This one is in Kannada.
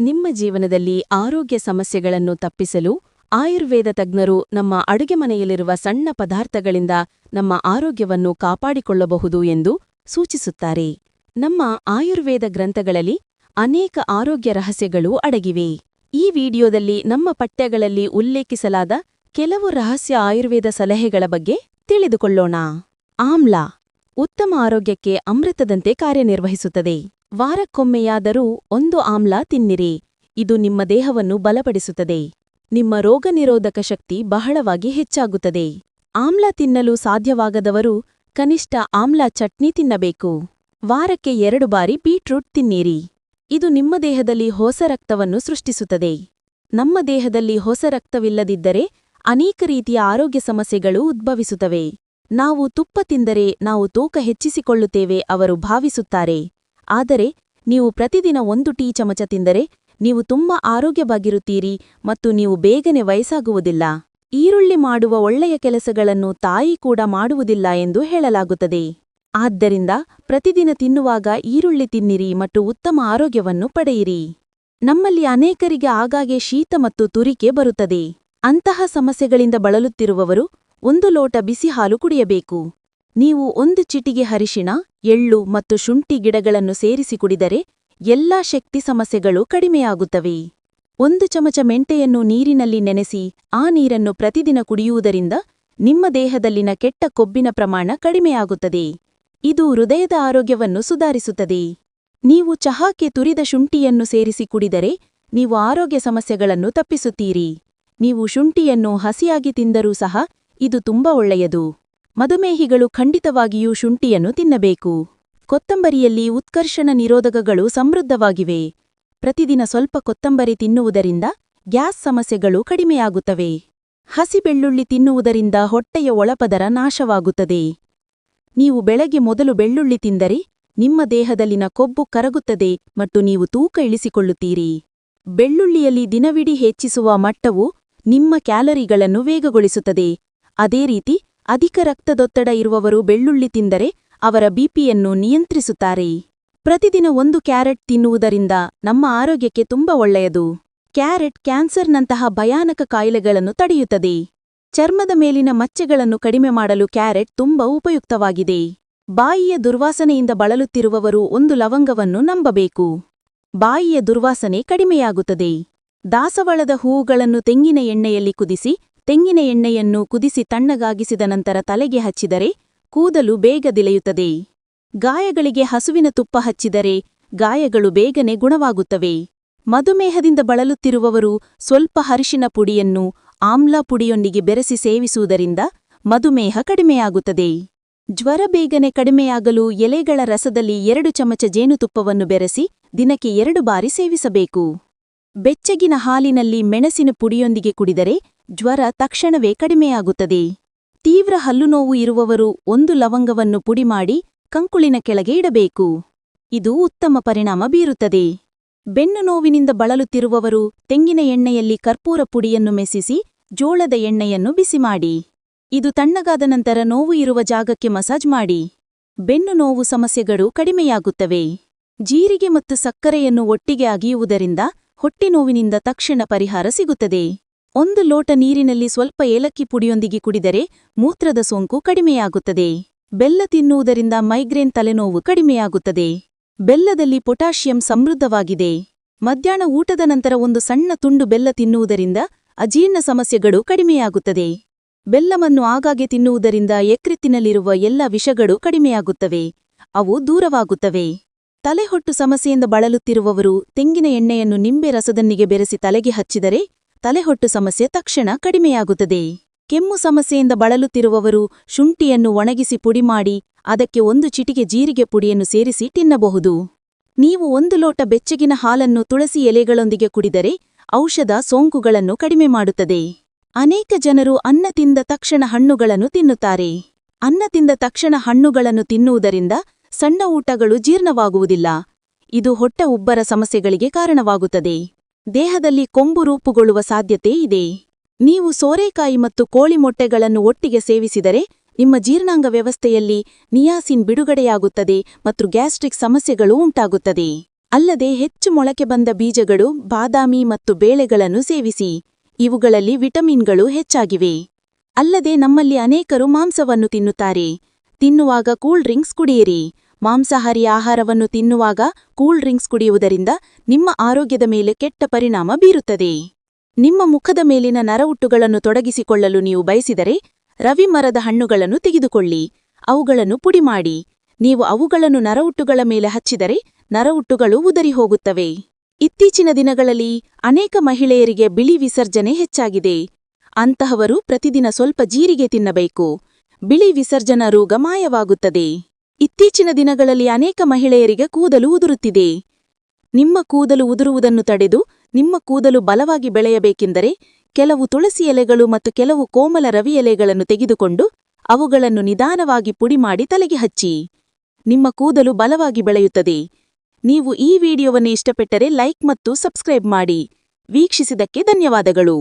ನಿಮ್ಮ ಜೀವನದಲ್ಲಿ ಆರೋಗ್ಯ ಸಮಸ್ಯೆಗಳನ್ನು ತಪ್ಪಿಸಲು ಆಯುರ್ವೇದ ತಜ್ಞರು ನಮ್ಮ ಅಡುಗೆ ಮನೆಯಲ್ಲಿರುವ ಸಣ್ಣ ಪದಾರ್ಥಗಳಿಂದ ನಮ್ಮ ಆರೋಗ್ಯವನ್ನು ಕಾಪಾಡಿಕೊಳ್ಳಬಹುದು ಎಂದು ಸೂಚಿಸುತ್ತಾರೆ. ನಮ್ಮ ಆಯುರ್ವೇದ ಗ್ರಂಥಗಳಲ್ಲಿ ಅನೇಕ ಆರೋಗ್ಯ ರಹಸ್ಯಗಳು ಅಡಗಿವೆ. ಈ ವಿಡಿಯೋದಲ್ಲಿ ನಮ್ಮ ಪಠ್ಯಗಳಲ್ಲಿ ಉಲ್ಲೇಖಿಸಲಾದ ಕೆಲವು ರಹಸ್ಯ ಆಯುರ್ವೇದ ಸಲಹೆಗಳ ಬಗ್ಗೆ ತಿಳಿದುಕೊಳ್ಳೋಣ. ಆಮ್ಲ ಉತ್ತಮ ಆರೋಗ್ಯಕ್ಕೆ ಅಮೃತದಂತೆ ಕಾರ್ಯನಿರ್ವಹಿಸುತ್ತದೆ. ವಾರಕ್ಕೊಮ್ಮೆಯಾದರೂ ಒಂದು ಆಮ್ಲ ತಿನ್ನಿರಿ. ಇದು ನಿಮ್ಮ ದೇಹವನ್ನು ಬಲಪಡಿಸುತ್ತದೆ. ನಿಮ್ಮ ರೋಗನಿರೋಧಕ ಶಕ್ತಿ ಬಹಳವಾಗಿ ಹೆಚ್ಚಾಗುತ್ತದೆ. ಆಮ್ಲ ತಿನ್ನಲು ಸಾಧ್ಯವಾಗದವರು ಕನಿಷ್ಠ ಆಮ್ಲ ಚಟ್ನಿ ತಿನ್ನಬೇಕು. ವಾರಕ್ಕೆ ಎರಡು ಬಾರಿ ಬೀಟ್ರೂಟ್ ತಿನ್ನಿರಿ. ಇದು ನಿಮ್ಮ ದೇಹದಲ್ಲಿ ಹೊಸ ರಕ್ತವನ್ನು ಸೃಷ್ಟಿಸುತ್ತದೆ. ನಮ್ಮ ದೇಹದಲ್ಲಿ ಹೊಸ ರಕ್ತವಿಲ್ಲದಿದ್ದರೆ ಅನೇಕ ರೀತಿಯ ಆರೋಗ್ಯ ಸಮಸ್ಯೆಗಳು ಉದ್ಭವಿಸುತ್ತವೆ. ನಾವು ತುಪ್ಪ ತಿಂದರೆ ನಾವು ತೂಕ ಹೆಚ್ಚಿಸಿಕೊಳ್ಳುತ್ತೇವೆ, ಅವರು ಭಾವಿಸುತ್ತಾರೆ. ಆದರೆ ನೀವು ಪ್ರತಿದಿನ ಒಂದು ಟೀ ಚಮಚ ತಿಂದರೆ ನೀವು ತುಂಬಾ ಆರೋಗ್ಯವಾಗಿರುತ್ತೀರಿ ಮತ್ತು ನೀವು ಬೇಗನೆ ವಯಸ್ಸಾಗುವುದಿಲ್ಲ. ಈರುಳ್ಳಿ ಮಾಡುವ ಒಳ್ಳೆಯ ಕೆಲಸಗಳನ್ನು ತಾಯಿ ಕೂಡ ಮಾಡುವುದಿಲ್ಲ ಎಂದು ಹೇಳಲಾಗುತ್ತದೆ. ಆದ್ದರಿಂದ ಪ್ರತಿದಿನ ತಿನ್ನುವಾಗ ಈರುಳ್ಳಿ ತಿನ್ನಿರಿ ಮತ್ತು ಉತ್ತಮ ಆರೋಗ್ಯವನ್ನು ಪಡೆಯಿರಿ. ನಮ್ಮಲ್ಲಿ ಅನೇಕರಿಗೆ ಆಗಾಗ್ಗೆ ಶೀತ ಮತ್ತು ತುರಿಕೆ ಬರುತ್ತದೆ. ಅಂತಹ ಸಮಸ್ಯೆಗಳಿಂದ ಬಳಲುತ್ತಿರುವವರು ಒಂದು ಲೋಟ ಬಿಸಿ ಹಾಲು ಕುಡಿಯಬೇಕು. ನೀವು ಒಂದು ಚಿಟಿಗೆ ಹರಿಶಿಣ ಎಳ್ಳು ಮತ್ತು ಶುಂಠಿ ಗಿಡಗಳನ್ನು ಸೇರಿಸಿ ಕುಡಿದರೆ ಎಲ್ಲಾ ಶಕ್ತಿ ಸಮಸ್ಯೆಗಳು ಕಡಿಮೆಯಾಗುತ್ತವೆ. ಒಂದು ಚಮಚ ಮೆಂಟೆಯನ್ನು ನೀರಿನಲ್ಲಿ ನೆನೆಸಿ, ಆ ನೀರನ್ನು ಪ್ರತಿದಿನ ಕುಡಿಯುವುದರಿಂದ ನಿಮ್ಮ ದೇಹದಲ್ಲಿನ ಕೆಟ್ಟ ಕೊಬ್ಬಿನ ಪ್ರಮಾಣ ಕಡಿಮೆಯಾಗುತ್ತದೆ. ಇದು ಹೃದಯದ ಆರೋಗ್ಯವನ್ನು ಸುಧಾರಿಸುತ್ತದೆ. ನೀವು ಚಹಾಕ್ಕೆ ತುರಿದ ಶುಂಠಿಯನ್ನು ಸೇರಿಸಿ ಕುಡಿದರೆ ನೀವು ಆರೋಗ್ಯ ಸಮಸ್ಯೆಗಳನ್ನು ತಪ್ಪಿಸುತ್ತೀರಿ. ನೀವು ಶುಂಠಿಯನ್ನು ಹಸಿಯಾಗಿ ತಿಂದರೂ ಸಹ ಇದು ತುಂಬಾ ಒಳ್ಳೆಯದು. ಮಧುಮೇಹಿಗಳು ಖಂಡಿತವಾಗಿಯೂ ಶುಂಠಿಯನ್ನು ತಿನ್ನಬೇಕು. ಕೊತ್ತಂಬರಿಯಲ್ಲಿ ಉತ್ಕರ್ಷಣ ನಿರೋಧಕಗಳು ಸಮೃದ್ಧವಾಗಿವೆ. ಪ್ರತಿದಿನ ಸ್ವಲ್ಪ ಕೊತ್ತಂಬರಿ ತಿನ್ನುವುದರಿಂದ ಗ್ಯಾಸ್ ಸಮಸ್ಯೆಗಳು ಕಡಿಮೆಯಾಗುತ್ತವೆ. ಹಸಿ ಬೆಳ್ಳುಳ್ಳಿ ತಿನ್ನುವುದರಿಂದ ಹೊಟ್ಟೆಯ ಒಳಪದರ ನಾಶವಾಗುತ್ತದೆ. ನೀವು ಬೆಳಗ್ಗೆ ಮೊದಲು ಬೆಳ್ಳುಳ್ಳಿ ತಿಂದರೆ ನಿಮ್ಮ ದೇಹದಲ್ಲಿನ ಕೊಬ್ಬು ಕರಗುತ್ತದೆ ಮತ್ತು ನೀವು ತೂಕ ಇಳಿಸಿಕೊಳ್ಳುತ್ತೀರಿ. ಬೆಳ್ಳುಳ್ಳಿಯಲ್ಲಿ ದಿನವಿಡೀ ಹೆಚ್ಚಿಸುವ ಮಟ್ಟವು ನಿಮ್ಮ ಕ್ಯಾಲರಿಗಳನ್ನು ವೇಗಗೊಳಿಸುತ್ತದೆ. ಅದೇ ರೀತಿ ಅಧಿಕ ರಕ್ತದೊತ್ತಡ ಇರುವವರು ಬೆಳ್ಳುಳ್ಳಿ ತಿಂದರೆ ಅವರ ಬಿಪಿಯನ್ನು ನಿಯಂತ್ರಿಸುತ್ತಾರೆ. ಪ್ರತಿದಿನ ಒಂದು ಕ್ಯಾರೆಟ್ ತಿನ್ನುವುದರಿಂದ ನಮ್ಮ ಆರೋಗ್ಯಕ್ಕೆ ತುಂಬಾ ಒಳ್ಳೆಯದು. ಕ್ಯಾರೆಟ್ ಕ್ಯಾನ್ಸರ್ನಂತಹ ಭಯಾನಕ ಕಾಯಿಲೆಗಳನ್ನು ತಡೆಯುತ್ತದೆ. ಚರ್ಮದ ಮೇಲಿನ ಮಚ್ಚೆಗಳನ್ನು ಕಡಿಮೆ ಮಾಡಲು ಕ್ಯಾರೆಟ್ ತುಂಬಾ ಉಪಯುಕ್ತವಾಗಿದೆ. ಬಾಯಿಯ ದುರ್ವಾಸನೆಯಿಂದ ಬಳಲುತ್ತಿರುವವರು ಒಂದು ಲವಂಗವನ್ನು ನಂಬಬೇಕು. ಬಾಯಿಯ ದುರ್ವಾಸನೆ ಕಡಿಮೆಯಾಗುತ್ತದೆ. ದಾಸವಾಳದ ಹೂವುಗಳನ್ನು ತೆಂಗಿನ ಎಣ್ಣೆಯಲ್ಲಿ ಕುದಿಸಿ ತೆಂಗಿನ ಎಣ್ಣೆಯನ್ನು ಕುದಿಸಿ ತಣ್ಣಗಾಗಿಸಿದ ನಂತರ ತಲೆಗೆ ಹಚ್ಚಿದರೆ ಕೂದಲು ಬೇಗ ದಿಲೆಯುತ್ತದೆ ಗಾಯಗಳಿಗೆ ಹಸುವಿನ ತುಪ್ಪ ಹಚ್ಚಿದರೆ ಗಾಯಗಳು ಬೇಗನೆ ಗುಣವಾಗುತ್ತವೆ. ಮಧುಮೇಹದಿಂದ ಬಳಲುತ್ತಿರುವವರು ಸ್ವಲ್ಪ ಹರಿಶಿನ ಪುಡಿಯನ್ನು ಆಮ್ಲ ಪುಡಿಯೊಂದಿಗೆ ಬೆರೆಸಿ ಸೇವಿಸುವುದರಿಂದ ಮಧುಮೇಹ ಕಡಿಮೆಯಾಗುತ್ತದೆ. ಜ್ವರ ಬೇಗನೆ ಕಡಿಮೆಯಾಗಲು ಎಲೆಗಳ ರಸದಲ್ಲಿ ಎರಡು ಚಮಚ ಜೇನುತುಪ್ಪವನ್ನು ಬೆರೆಸಿ ದಿನಕ್ಕೆ ಎರಡು ಬಾರಿ ಸೇವಿಸಬೇಕು. ಬೆಚ್ಚಗಿನ ಹಾಲಿನಲ್ಲಿ ಮೆಣಸಿನ ಪುಡಿಯೊಂದಿಗೆ ಕುಡಿದರೆ ಜ್ವರ ತಕ್ಷಣವೇ ಕಡಿಮೆಯಾಗುತ್ತದೆ. ತೀವ್ರ ಹಲ್ಲುನೋವು ಇರುವವರು ಒಂದು ಲವಂಗವನ್ನು ಪುಡಿಮಾಡಿ ಕಂಕುಳಿನ ಕೆಳಗೆ ಇಡಬೇಕು. ಇದು ಉತ್ತಮ ಪರಿಣಾಮ ಬೀರುತ್ತದೆ. ಬೆನ್ನು ನೋವಿನಿಂದ ಬಳಲುತ್ತಿರುವವರು ತೆಂಗಿನ ಎಣ್ಣೆಯಲ್ಲಿ ಕರ್ಪೂರ ಪುಡಿಯನ್ನು ಮೆಸಿಸಿ ಜೋಳದ ಎಣ್ಣೆಯನ್ನು ಬಿಸಿಮಾಡಿ. ಇದು ತಣ್ಣಗಾದ ನಂತರ ನೋವು ಇರುವ ಜಾಗಕ್ಕೆ ಮಸಾಜ್ ಮಾಡಿ. ಬೆನ್ನು ನೋವು ಸಮಸ್ಯೆಗಳು ಕಡಿಮೆಯಾಗುತ್ತವೆ. ಜೀರಿಗೆ ಮತ್ತು ಸಕ್ಕರೆಯನ್ನು ಒಟ್ಟಿಗೆ ಅಗಿಯುವುದರಿಂದ ಹೊಟ್ಟೆನೋವಿನಿಂದ ತಕ್ಷಣ ಪರಿಹಾರ ಸಿಗುತ್ತದೆ. ಒಂದು ಲೋಟ ನೀರಿನಲ್ಲಿ ಸ್ವಲ್ಪ ಏಲಕ್ಕಿ ಪುಡಿಯೊಂದಿಗೆ ಕುಡಿದರೆ ಮೂತ್ರದ ಸೋಂಕು ಕಡಿಮೆಯಾಗುತ್ತದೆ. ಬೆಲ್ಲ ತಿನ್ನುವುದರಿಂದ ಮೈಗ್ರೇನ್ ತಲೆನೋವು ಕಡಿಮೆಯಾಗುತ್ತದೆ. ಬೆಲ್ಲದಲ್ಲಿ ಪೊಟ್ಯಾಷಿಯಂ ಸಮೃದ್ಧವಾಗಿದೆ. ಮಧ್ಯಾಹ್ನ ಊಟದ ನಂತರ ಒಂದು ಸಣ್ಣ ತುಂಡು ಬೆಲ್ಲ ತಿನ್ನುವುದರಿಂದ ಅಜೀರ್ಣ ಸಮಸ್ಯೆಗಳು ಕಡಿಮೆಯಾಗುತ್ತದೆ. ಬೆಲ್ಲವನ್ನು ಆಗಾಗ್ಗೆ ತಿನ್ನುವುದರಿಂದ ಯಕೃತ್ತಿನಲ್ಲಿರುವ ಎಲ್ಲ ವಿಷಗಳು ಕಡಿಮೆಯಾಗುತ್ತವೆ. ಅವು ದೂರವಾಗುತ್ತವೆ. ತಲೆಹೊಟ್ಟು ಸಮಸ್ಯೆಯಿಂದ ಬಳಲುತ್ತಿರುವವರು ತೆಂಗಿನ ಎಣ್ಣೆಯನ್ನು ನಿಂಬೆ ರಸದನ್ನಿಗೆ ಬೆರೆಸಿ ತಲೆಗೆ ಹಚ್ಚಿದರೆ ತಲೆಹೊಟ್ಟು ಸಮಸ್ಯೆ ತಕ್ಷಣ ಕಡಿಮೆಯಾಗುತ್ತದೆ. ಕೆಮ್ಮು ಸಮಸ್ಯೆಯಿಂದ ಬಳಲುತ್ತಿರುವವರು ಶುಂಠಿಯನ್ನು ಒಣಗಿಸಿ ಪುಡಿಮಾಡಿ ಅದಕ್ಕೆ ಒಂದು ಚಿಟಿಗೆ ಜೀರಿಗೆ ಪುಡಿಯನ್ನು ಸೇರಿಸಿ ತಿನ್ನಬಹುದು. ನೀವು ಒಂದು ಲೋಟ ಬೆಚ್ಚಗಿನ ಹಾಲನ್ನು ತುಳಸಿ ಎಲೆಗಳೊಂದಿಗೆ ಕುಡಿದರೆ ಔಷಧ ಸೋಂಕುಗಳನ್ನು ಕಡಿಮೆ ಮಾಡುತ್ತದೆ. ಅನೇಕ ಜನರು ಅನ್ನ ತಿಂದ ತಕ್ಷಣ ಹಣ್ಣುಗಳನ್ನು ತಿನ್ನುತ್ತಾರೆ. ಅನ್ನ ತಿಂದ ತಕ್ಷಣ ಹಣ್ಣುಗಳನ್ನು ತಿನ್ನುವುದರಿಂದ ಸಣ್ಣ ಊಟಗಳು ಜೀರ್ಣವಾಗುವುದಿಲ್ಲ. ಇದು ಹೊಟ್ಟ ಉಬ್ಬರ ಸಮಸ್ಯೆಗಳಿಗೆ ಕಾರಣವಾಗುತ್ತದೆ. ದೇಹದಲ್ಲಿ ಕೊಂಬು ರೂಪುಗೊಳ್ಳುವ ಸಾಧ್ಯತೆ ಇದೆ. ನೀವು ಸೋರೆಕಾಯಿ ಮತ್ತು ಕೋಳಿ ಮೊಟ್ಟೆಗಳನ್ನು ಒಟ್ಟಿಗೆ ಸೇವಿಸಿದರೆ, ನಿಮ್ಮ ಜೀರ್ಣಾಂಗ ವ್ಯವಸ್ಥೆಯಲ್ಲಿ ನಿಯಾಸಿನ್ ಬಿಡುಗಡೆಯಾಗುತ್ತದೆ ಮತ್ತು ಗ್ಯಾಸ್ಟ್ರಿಕ್ ಸಮಸ್ಯೆಗಳು ಉಂಟಾಗುತ್ತದೆ. ಅಲ್ಲದೆ ಹೆಚ್ಚು ಮೊಳಕೆ ಬಂದ ಬೀಜಗಳು, ಬಾದಾಮಿ ಮತ್ತು ಬೇಳೆಗಳನ್ನು ಸೇವಿಸಿ. ಇವುಗಳಲ್ಲಿ ವಿಟಮಿನ್ಗಳು ಹೆಚ್ಚಾಗಿವೆ. ಅಲ್ಲದೆ ನಮ್ಮಲ್ಲಿ ಅನೇಕರು ಮಾಂಸವನ್ನು ತಿನ್ನುತ್ತಾರೆ. ತಿನ್ನುವಾಗ ಕೂಲ್ ಡ್ರಿಂಕ್ಸ್ ಕುಡಿಯಿರಿ. ಮಾಂಸಾಹಾರಿ ಆಹಾರವನ್ನು ತಿನ್ನುವಾಗ ಕೂಲ್ ಡ್ರಿಂಕ್ಸ್ ಕುಡಿಯುವುದರಿಂದ ನಿಮ್ಮ ಆರೋಗ್ಯದ ಮೇಲೆ ಕೆಟ್ಟ ಪರಿಣಾಮ ಬೀರುತ್ತದೆ. ನಿಮ್ಮ ಮುಖದ ಮೇಲಿನ ನರವುಟ್ಟುಗಳನ್ನು ತೊಡಗಿಸಿಕೊಳ್ಳಲು ನೀವು ಬಯಸಿದರೆ ರವಿ ಮರದ ಹಣ್ಣುಗಳನ್ನು ತೆಗೆದುಕೊಳ್ಳಿ. ಅವುಗಳನ್ನು ಪುಡಿ ಮಾಡಿ. ನೀವು ಅವುಗಳನ್ನು ನರವುಟ್ಟುಗಳ ಮೇಲೆ ಹಚ್ಚಿದರೆ ನರವುಟ್ಟುಗಳು ಉದರಿ ಹೋಗುತ್ತವೆ. ಇತ್ತೀಚಿನ ದಿನಗಳಲ್ಲಿ ಅನೇಕ ಮಹಿಳೆಯರಿಗೆ ಬಿಳಿ ವಿಸರ್ಜನೆ ಹೆಚ್ಚಾಗಿದೆ. ಅಂತಹವರು ಪ್ರತಿದಿನ ಸ್ವಲ್ಪ ಜೀರಿಗೆ ತಿನ್ನಬೇಕು. ಬಿಳಿ ವಿಸರ್ಜನಾ ರೋಗ ಮಾಯವಾಗುತ್ತದೆ. ಇತ್ತೀಚಿನ ದಿನಗಳಲ್ಲಿ ಅನೇಕ ಮಹಿಳೆಯರಿಗೆ ಕೂದಲು ಉದುರುತ್ತಿದೆ. ನಿಮ್ಮ ಕೂದಲು ಉದುರುವುದನ್ನು ತಡೆದು ನಿಮ್ಮ ಕೂದಲು ಬಲವಾಗಿ ಬೆಳೆಯಬೇಕೆಂದರೆ ಕೆಲವು ತುಳಸಿ ಎಲೆಗಳು ಮತ್ತು ಕೆಲವು ಕೋಮಲ ರವಿ ಎಲೆಗಳನ್ನು ತೆಗೆದುಕೊಂಡು ಅವುಗಳನ್ನು ನಿಧಾನವಾಗಿ ಪುಡಿ ಮಾಡಿ ತಲೆಗೆ ಹಚ್ಚಿ. ನಿಮ್ಮ ಕೂದಲು ಬಲವಾಗಿ ಬೆಳೆಯುತ್ತದೆ. ನೀವು ಈ ವಿಡಿಯೋವನ್ನು ಇಷ್ಟಪಟ್ಟರೆ ಲೈಕ್ ಮತ್ತು ಸಬ್ಸ್ಕ್ರೈಬ್ ಮಾಡಿ. ವೀಕ್ಷಿಸಿದಕ್ಕೆ ಧನ್ಯವಾದಗಳು.